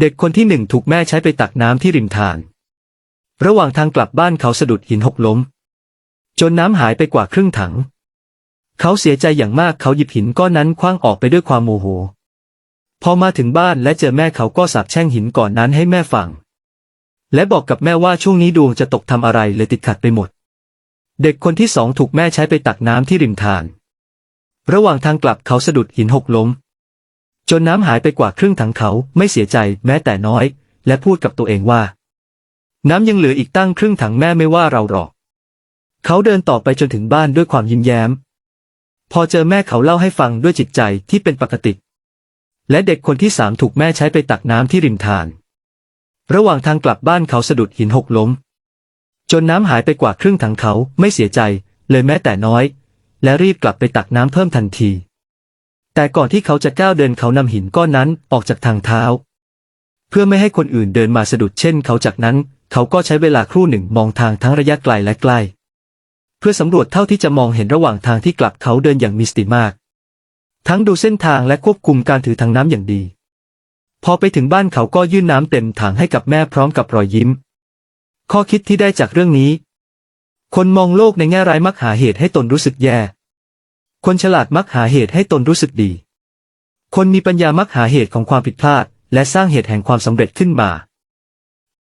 เด็กคนที่หนึ่งถูกแม่ใช้ไปตักน้ำที่ริมทาง ระหว่างทางกลับบ้านเขาสะดุดหินหกล้ม จนน้ำหายไปกว่าครึ่งถัง เขาเสียใจอย่างมากเขาหยิบหินก้อนนั้นคว้างออกไปด้วยความโมโห พอมาถึงบ้านและเจอแม่เขาก็สาบแช่งหินก่อนนั้นให้แม่ฟัง และบอกกับแม่ว่าช่วงนี้ดวงจะตกทำอะไรเลยติดขัดไปหมด เด็กคนที่สองถูกแม่ใช้ไปตักน้ำที่ริมทาง ระหว่างทางกลับเขาสะดุดหินหกล้ม จนน้ำหายไปกว่าครึ่งถังเขาไม่เสียใจแม้แต่น้อย และพูดกับตัวเองว่า น้ำยังเหลืออีกตั้งครึ่งถังแม่ไม่ว่าเราหรอก เขาเดินต่อไปจนถึงบ้านด้วยความยิ้มแย้ม พอเจอแม่เขาเล่าให้ฟังด้วยจิตใจที่เป็นปกติ และเด็กคนที่สามถูกแม่ใช้ไปตักน้ำที่ริมทางระหว่างทางกลับบ้านเขาสะดุดหินหกล้ม จนน้ำหายไปกว่าครึ่งถังเขาไม่เสียใจ เลยแม้แต่น้อย และรีบกลับไปตักน้ำเพิ่มทันที แต่ก่อนที่เขาจะก้าวเดินเขานำหินก้อนนั้นออกจากทางเท้า เพื่อไม่ให้คนอื่นเดินมาสะดุดเช่น เขาจากนั้น เขาก็ใช้เวลาครู่หนึ่งมองทางทั้งระยะไกลและใกล้ เพื่อสำรวจเท่าที่จะมองเห็นระหว่างทางที่กลับเขาเดินอย่างมีสติมาก ทั้งดูเส้นทางและควบคุมการถือทางน้ำอย่างดี พอไปถึงบ้านเขาก็ยื่นน้ำเต็มถังให้กับแม่พร้อมกับรอยยิ้ม ข้อคิดที่ได้จากเรื่องนี้ คนมองโลกในแง่ร้ายมักหาเหตุให้ตนรู้สึกแย่ คนฉลาดมักหาเหตุให้ตนรู้สึกดี คนมีปัญญามักหาเหตุของความผิดพลาด และสร้างเหตุแห่งความสำเร็จขึ้นมา